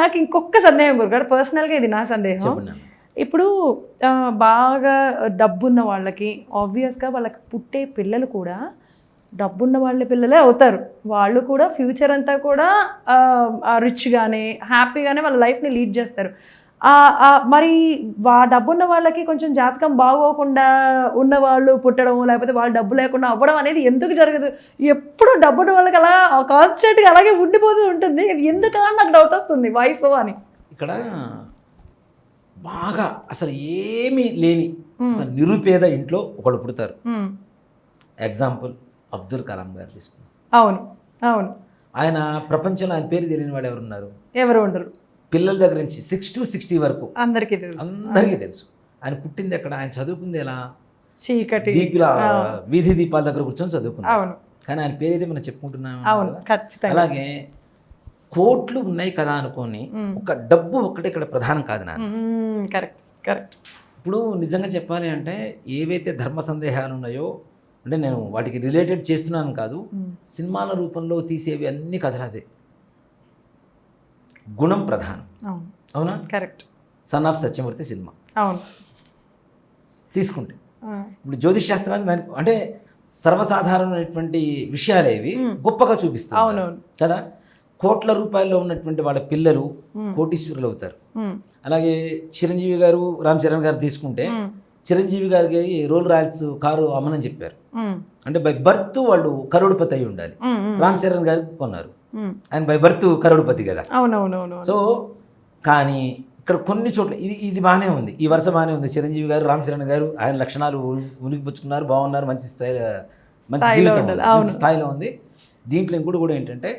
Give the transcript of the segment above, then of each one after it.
నాకు ఇంకొక సందేహం గురుగారు పర్సనల్గా ఇది నా సందేహం. ఇప్పుడు బాగా డబ్బున్న వాళ్ళకి ఆబ్వియస్గా వాళ్ళకి పుట్టే పిల్లలు కూడా డబ్బున్న వాళ్ళ పిల్లలే అవుతారు. వాళ్ళు కూడా ఫ్యూచర్ అంతా కూడా రిచ్గానే హ్యాపీగానే వాళ్ళ లైఫ్ని లీడ్ చేస్తారు. మరి వా డబ్బున్న వాళ్ళకి కొంచెం జాతకం బాగోకుండా ఉన్న వాళ్ళు పుట్టడం లేకపోతే వాళ్ళు డబ్బు లేకుండా అవ్వడం అనేది ఎందుకు జరగదు? ఎప్పుడు డబ్బున్న వాళ్ళకి అలా కాన్స్టెంట్గా అలాగే ఉండిపోతూ ఉంటుంది. ఇది ఎందుకలా నాకు డౌట్ వస్తుంది. వయసు అని. ఇక్కడ బాగా అసలు ఏమీ లేని నిరుపేద ఇంట్లో ఒకడు పుడతారు. ఎగ్జాంపుల్ అబ్దుల్ కలాం గారు తీసుకున్నాం అవును. అవును. ఆయన ప్రపంచంలో ఆయన పేరు తెలియని వాళ్ళు ఎవరున్నారు? ఎవరు ఉండరు. పిల్లల దగ్గర నుంచి సిక్స్ టు సిక్స్టీ వరకు. అందరికీ తెలుసు. అందరికీ తెలుసు. ఆయన పుట్టింది ఎక్కడ? ఆయన చదువుకుంది ఎలా? చీకటి. దీపిల వీధి దీపాల దగ్గర కూర్చొని చదువుకున్నాడు. కానీ ఆయన పేరు అయితే మనం చెప్పుకుంటున్నాం అలాగే కోట్లు ఉన్నాయి కదా అనుకొని ఒక డబ్బు ఒక్కటే ఇక్కడ ప్రధానం కాదు నాన్న. Correct correct. ఇప్పుడు నిజంగా చెప్పాలి అంటే ఏవైతే ధర్మ సందేహాలు ఉన్నాయో అంటే నేను వాటికి రిలేటెడ్ చేస్తున్నాను కాదు సినిమాల రూపంలో తీసేవి అన్ని కథలు అదే. గుణం ప్రధానం. అవును. Correct. Son of Satyamurthy cinema అవును. తీసుకుంటే. ఇప్పుడు జ్యోతిష్ శాస్త్రాన్ని దానికి అంటే సర్వసాధారణమైనటువంటి విషయాలు ఇవి గొప్పగా అవునవును. కదా? కోట్ల రూపాయల్లో ఉన్నటువంటి వాళ్ళ పిల్లలు కోటీశ్వరులు అవుతారు. అలాగే చిరంజీవి గారు రామ్ చరణ్ గారు తీసుకుంటే చిరంజీవి గారికి రోల్ రాయల్స్ కారు అమ్మనని చెప్పారు. అంటే బై బర్త్ వాళ్ళు కరోడుపతి అయి ఉండాలి. రామ్ చరణ్ గారికి కొన్నారు. ఆయన బై బర్త్ కరోడుపతి కదా. అవునవునవును. సో కానీ ఇక్కడ కొన్ని చోట్ల ఇది ఇది బాగానే ఉంది. ఈ వరుస బాగానే ఉంది. చిరంజీవి గారు రామ్ చరణ్ గారు ఆయన లక్షణాలు ఉనికిపుచ్చుకున్నారు బాగున్నారు. మంచి స్టైల్ మంచి స్థాయిలో జీవితం మంచి స్థాయిలో ఉంది. దీంట్లో ఇంకోటి కూడా ఏంటంటే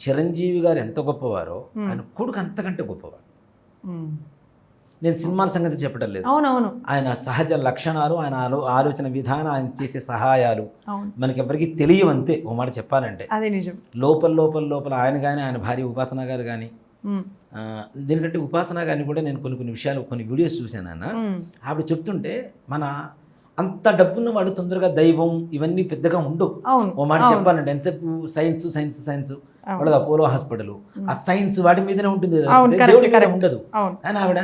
చిరంజీవి గారు ఎంత గొప్పవారో ఆయన కొడుకు అంతకంటే గొప్పవారు మ్మ్. నేను సినిమాల సంగతి చెప్పడం లేదు. అవునవును. ఆయన సహజ లక్షణాలు ఆయన ఆలో ఆలోచన విధానం ఆయన చేసే సహాయాలు మనకి ఎవరికి తెలియవంతే ఓ మాట చెప్పాలంటే. అదే నిజం. లోపల లోపల లోపల ఆయన కానీ ఆయన భార్య ఉపాసన గారు కానీ దీనికంటే ఉపాసన గారిని కూడా నేను కొన్ని కొన్ని విషయాలు కొన్ని వీడియోస్ చూశాను అన్న. ఆవిడ చెప్తుంటే మన అంత డబ్బున్న వాళ్ళు తొందరగా దైవం ఇవన్నీ పెద్దగా ఉండవు. ఓ మాట చెప్పాలంటే ఎంతసేపు సైన్స్ సైన్స్ సైన్స్ వాళ్ళది అపోలో హాస్పిటల్. ఆ సైన్స్ వాటి మీదనే ఉంటుంది. దేవుడి మీద. ఉండదు. కానీ ఆవిడ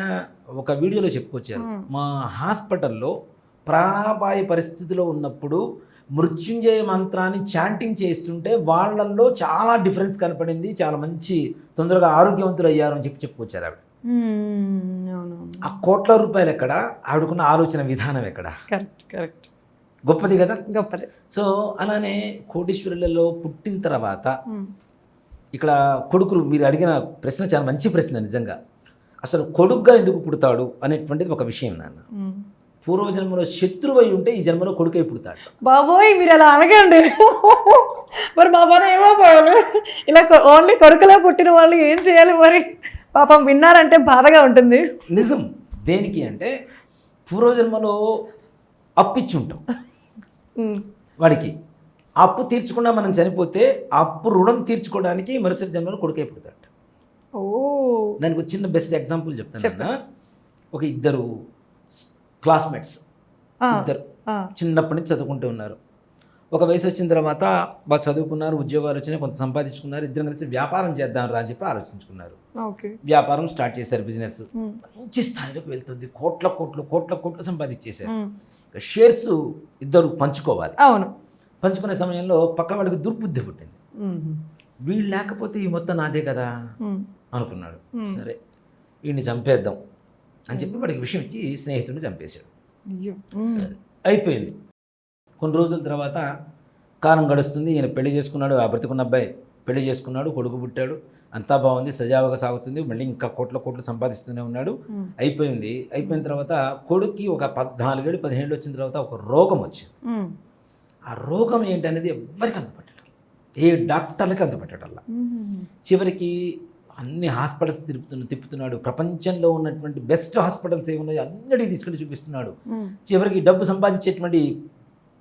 ఒక వీడియోలో చెప్పుకొచ్చారు. మా హాస్పిటల్లో ప్రాణాపాయ పరిస్థితిలో ఉన్నప్పుడు మృత్యుంజయ మంత్రాన్ని చాంటింగ్ చేస్తుంటే వాళ్ళల్లో చాలా డిఫరెన్స్ కనపడింది. చాలా మంచి తొందరగా ఆరోగ్యవంతులు అయ్యారు అని చెప్పి చెప్పుకొచ్చారు ఆవిడ. ఆ కోట్ల రూపాయలు ఎక్కడ? ఆవిడకున్న ఆలోచన విధానం ఎక్కడ? Correct correct. గొప్పది కదా? గొప్పది. సో అలానే కోటీశ్వరులలో పుట్టిన తర్వాత. ఇక్కడ కొడుకులు మీరు అడిగిన ప్రశ్న చాలా మంచి ప్రశ్న నిజంగా. అసలు కొడుకుగా ఎందుకు పుడతాడు అనేటువంటిది ఒక విషయం నాన్న. పూర్వజన్మలో శత్రువై ఉంటే ఈ జన్మలో కొడుకై పుడతాడు. బాబోయ్ మీరు అలా అనగండి మరి మా పని ఏమైపోయాను ఇలా ఓన్లీ కొడుకులే పుట్టిన వాళ్ళు ఏం చేయాలి మరి? పాపం విన్నారంటే బాధగా ఉంటుంది. నిజం. దేనికి అంటే పూర్వజన్మలో అప్పిచ్చి ఉంటాం. వాడికి అప్పు తీర్చకుండా మనం చనిపోతే అప్పు రుణం తీర్చుకోవడానికి మరుసటి జన్మలో కొడుకై పుడతాడు. దానికి చిన్న బెస్ట్ ఎగ్జాంపుల్ చెప్తాను ఒక ఇద్దరు క్లాస్మేట్స్. ఇద్దరు. చిన్నప్పటి నుంచి చదువుకుంటూ ఉన్నారు. ఒక వయసు వచ్చిన తర్వాత బాగా చదువుకున్నారు ఉద్యోగాలు వచ్చినాయి కొంత సంపాదించుకున్నారు ఇద్దరం కలిసి వ్యాపారం చేద్దాం రా అని చెప్పి ఆలోచించుకున్నారు. వ్యాపారం స్టార్ట్ చేశారు బిజినెస్. మంచి స్థాయిలోకి వెళ్తుంది. కోట్ల కోట్లు కోట్ల కోట్లు సంపాదించేశారు. షేర్స్ ఇద్దరు పంచుకోవాలి. అవును. పంచుకునే సమయంలో పక్క వాడికి దుర్బుద్ధి పుట్టింది. వీళ్ళు లేకపోతే ఈ మొత్తం నాదే కదా. అనుకున్నాడు. సరే వీడిని చంపేద్దాం అని చెప్పి వాడికి విషయం ఇచ్చి స్నేహితుడిని చంపేశాడు. అయిపోయింది. కొన్ని రోజుల తర్వాత కాలం గడుస్తుంది ఈయన పెళ్ళి చేసుకున్నాడు ఆ బ్రతికున్న అబ్బాయి పెళ్ళి చేసుకున్నాడు కొడుకు పుట్టాడు అంతా బాగుంది సజావుగా సాగుతుంది మళ్ళీ ఇంకా కోట్ల కోట్లు సంపాదిస్తూనే ఉన్నాడు. అయిపోయింది. అయిపోయిన తర్వాత కొడుక్కి ఒక పద్నాలుగేళ్ళు పదిహేళ్ళు వచ్చిన తర్వాత ఒక రోగం వచ్చింది. ఆ రోగం ఏంటనేది ఎవ్వరికి అంతుపట్టడం ఏ డాక్టర్లకి అంతుపట్టడంలా. చివరికి అన్ని హాస్పిటల్స్ తిప్పుతున్న తిప్పుతున్నాడు. ప్రపంచంలో ఉన్నటువంటి బెస్ట్ హాస్పిటల్స్ ఏమున్నాయో అన్నిటికీ తీసుకెళ్ళి చూపిస్తున్నాడు. చివరికి డబ్బు సంపాదించేటువంటి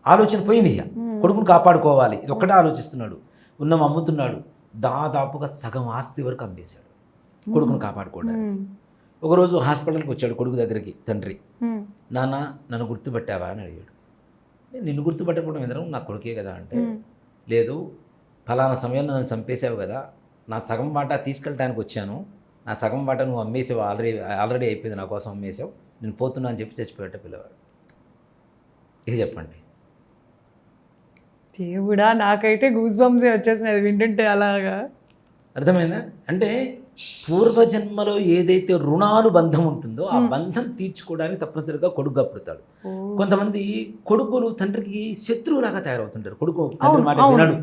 ఆలోచన పోయింది ఇక. కొడుకును కాపాడుకోవాలి. ఇది ఒక్కటే ఆలోచిస్తున్నాడు. ఉన్నం అమ్ముతున్నాడు. దాదాపుగా సగం ఆస్తి వరకు అమ్మేశాడు. కొడుకును కాపాడుకోవడానికి. ఒకరోజు హాస్పిటల్కి వచ్చాడు కొడుకు దగ్గరికి తండ్రి. నాన్న నన్ను గుర్తుపట్టావా? అని అడిగాడు. "నేను నిన్ను గుర్తుపట్టకపోవడం ఎదురు నా కొడుకే కదా అంటే. లేదు ఫలానా సమయంలో నన్ను చంపేశావు కదా. నా సగం వాటా తీసుకెళ్ళడానికి వచ్చాను. నా సగం వాట నువ్వు అమ్మేసావు ఆల్రెడీ ఆల్రెడీ అయిపోయింది నా కోసం అమ్మేసావు. నేను పోతున్నా అని చెప్పి చచ్చిపోయాట పిల్లవాడు. ఇది చెప్పండి. దేవుడా నాకైతే గూస్ బంప్స్ వచ్చేసినాయి. అది వింటుంటే అలాగా. అర్థమైందా? అంటే పూర్వజన్మలో ఏదైతే రుణాలు బంధం ఉంటుందో ఆ బంధం తీర్చుకోవడానికి తప్పనిసరిగా కొడుకుగా పుడతాడు కొంతమంది కొడుకులు తండ్రికి శత్రువులాగా తయారవుతుంటారు. కొడుకు తండ్రి మాట వినడు.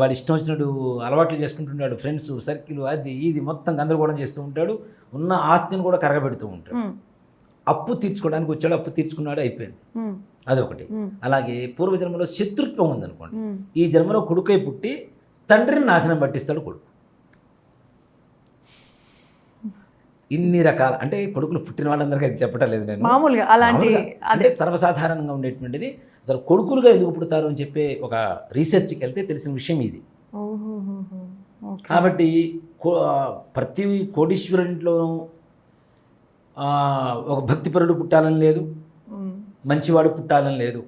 వాడు ఇష్టం వచ్చినట్టు అలవాట్లు చేసుకుంటున్నాడు ఫ్రెండ్స్ సర్కిల్ అది ఇది మొత్తం గందరగోళం చేస్తూ ఉంటాడు. ఉన్న ఆస్తిని కూడా కరగబెడుతూ ఉంటాడు. అప్పు తీర్చుకోవడానికి వచ్చాడు అప్పు తీర్చుకున్నాడు అయిపోయింది. అదొకటి. అలాగే పూర్వజన్మలో శత్రుత్వం ఉందనుకోండి. ఈ జన్మలో కొడుకై పుట్టి తండ్రిని నాశనం పట్టిస్తాడు కొడుకు. ఇన్ని రకాల అంటే కొడుకులు పుట్టిన వాళ్ళందరికీ అది చెప్పటం లేదు నేను. మామూలుగా అలాంటి అంటే సర్వసాధారణంగా ఉండేటువంటిది. అసలు కొడుకులుగా ఎందుకు పుడతారు అని చెప్పే ఒక రీసెర్చ్కి వెళ్తే తెలిసిన విషయం ఇది. కాబట్టి ప్రతి కోటీశ్వరునిలోనూ ఒక భక్తిపరుడు పుట్టాలని లేదు. మంచివాడు పుట్టాలని లేదు.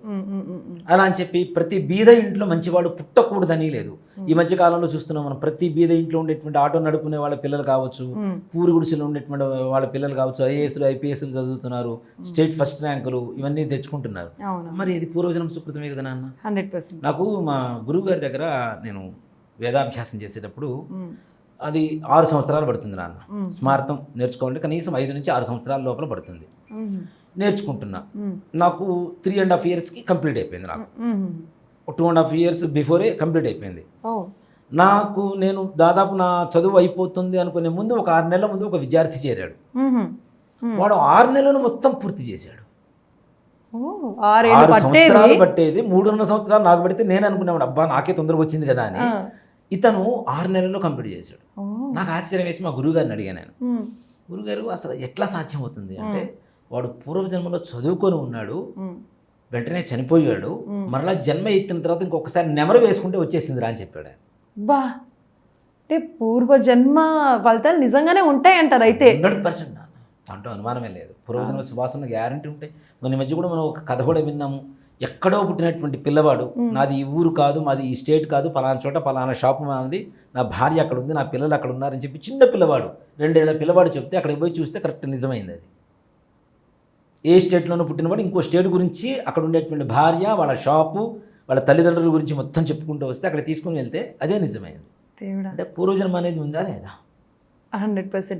అలా అని చెప్పి ప్రతి బీద ఇంట్లో మంచివాడు పుట్టకూడదని లేదు. ఈ మధ్య కాలంలో చూస్తున్నాం మనం ప్రతి బీద ఇంట్లో ఉండేటువంటి ఆటో నడుపుకునే వాళ్ళ పిల్లలు కావచ్చు. పూరి గుడిసెలో ఉండేటువంటి వాళ్ళ పిల్లలు కావచ్చు ఐఏఎస్లు ఐపీఎస్లు చదువుతున్నారు స్టేట్ ఫస్ట్ ర్యాంకులు ఇవన్నీ తెచ్చుకుంటున్నారు. మరి ఇది పూర్వజనం సుకృతమే కదా నాన్న? Hundred percent. నాకు మా గురువు గారి దగ్గర నేను వేదాభ్యాసం చేసేటప్పుడు అది ఆరు సంవత్సరాలు పడుతుంది నాన్న. స్మార్థం నేర్చుకోవాలంటే కనీసం ఐదు నుంచి ఆరు సంవత్సరాల లోపల పడుతుంది. నేర్చుకుంటున్నా. నాకు త్రీ అండ్ హాఫ్ ఇయర్స్కి కంప్లీట్ అయిపోయింది నాకు. టూ అండ్ హాఫ్ ఇయర్స్ బిఫోరే కంప్లీట్ అయిపోయింది. నాకు నేను దాదాపు నా చదువు అయిపోతుంది అనుకునే ముందు ఒక ఆరు నెలల ముందు ఒక విద్యార్థి చేరాడు. వాడు ఆరు నెలలు మొత్తం పూర్తి చేశాడు. ఆరు సంవత్సరాలు పట్టేది. మూడున్నర సంవత్సరాలు నాకు పడితే నేను అనుకునేవాడు అబ్బా నాకే తొందరగా వచ్చింది కదా అని. ఇతను ఆరు నెలల్లో కంప్లీట్ చేశాడు. నాకు ఆశ్చర్యం వేసి మా గురువు గారిని అడిగాను నేను. గురుగారు అసలు ఎట్లా సాధ్యం అవుతుంది? అంటే వాడు పూర్వజన్మలో చదువుకొని ఉన్నాడు. వెంటనే చనిపోయాడు. మరలా జన్మ ఎత్తిన తర్వాత ఇంకొకసారి నెమరు వేసుకుంటే వచ్చేసిందిరా అని చెప్పాడు బా. అంటే పూర్వజన్మ ఫలితాలు నిజంగానే ఉంటాయి అంటారు అయితే. హండ్రెడ్ పర్సెంట్ అంటూ అనుమానమే లేదు. పూర్వజన్మ సువాసన గ్యారంటీ ఉంటాయి మన మధ్య కూడా మనం ఒక కథ కూడా విన్నాము. ఎక్కడో పుట్టినటువంటి పిల్లవాడు నాది ఈ ఊరు కాదు మాది ఈ స్టేట్ కాదు పలానా చోట పలానా షాప్ మాది నా భార్య అక్కడ ఉంది నా పిల్లలు అక్కడ ఉన్నారని చెప్పి చిన్న పిల్లవాడు రెండేళ్ళ పిల్లవాడు చెప్తే అక్కడికి పోయి చూస్తే కరెక్ట్ నిజమైంది అది. ఏ స్టేట్లోనూ పుట్టినవాడు ఇంకో స్టేట్ గురించి అక్కడ ఉండేటువంటి భార్య వాళ్ళ షాపు వాళ్ళ తల్లిదండ్రుల గురించి మొత్తం చెప్పుకుంటూ వస్తే అక్కడ తీసుకుని వెళ్తే అదే నిజమైంది. అంటే పూర్వజన్మ అనేది ఉందా లేదా? Hundred percent